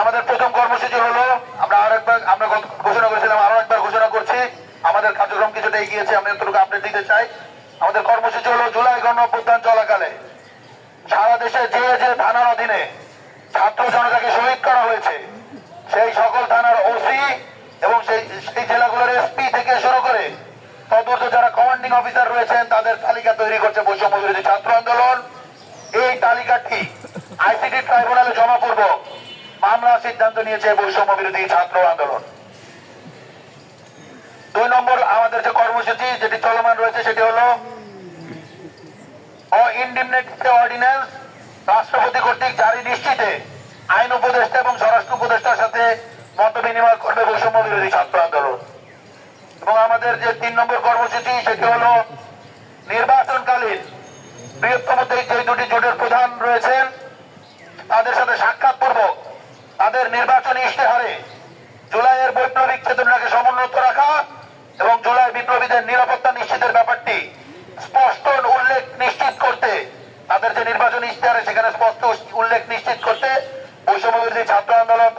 আমাদের প্রথম কর্মসূচি হলো, আমরা আরেকবার আমরা ঘোষণা করেছিলাম, আরও একবার ঘোষণা করছি। আমাদের কার্যক্রম কিছুটা এগিয়েছে আমি এতটুকু আপডেট দিতে চাই। আমাদের কর্মসূচি হলো জুলাই গণ অভ্যুত্থান চলাকালে। সারা দেশে যে যে থানার অধীনে ছাত্র জনতাকে শহীদ করা হয়েছে, সেই সকল থানার ওসি এবং সেই সেই জেলাগুলোর এসপি থেকে শুরু করে তদূর্ত যারা কমান্ডিং অফিসার রয়েছেন, তাদের তালিকা তৈরি করছে বৈষম্য বিরোধী ছাত্র আন্দোলন। এই তালিকাটি আইসিটি ট্রাইব্যুনালে জমা পূর্বক মামলার সিদ্ধান্ত নিয়েছে বৈষম্য বিরোধী ছাত্র আন্দোলন। দুই নম্বর আমাদের যে কর্মসূচি যেটি চলমান রয়েছে সেটি হলো রাষ্ট্রপতি কর্তৃক জারি নিশ্চিতে আইন উপদেষ্টা এবং স্বরাষ্ট্র উপদেষ্টার সাথে মত বিনিময় করবে বৈষম্য বিরোধী ছাত্র আন্দোলন। এবং আমাদের যে তিন নম্বর কর্মসূচি সেটি হলো নির্বাচনকালীন বৃহত্তম যে দুটি জোটের প্রধান রয়েছেন তাদের সাথে সাক্ষাৎ পূর্বক তাদের নির্বাচনী ইশতেহারে জুলাইয়ের বৈপ্লবিক চেতনাকে সমুন্নত রাখা এবং জুলাই বিপ্লবীদের নিরাপত্তা নিশ্চিতের ব্যাপারটি স্পষ্ট উল্লেখ নিশ্চিত করতে, তাদের যে নির্বাচনী ইশতেহারে সেখানে স্পষ্ট উল্লেখ নিশ্চিত করতে ওই সময় যে ছাত্র আন্দোলন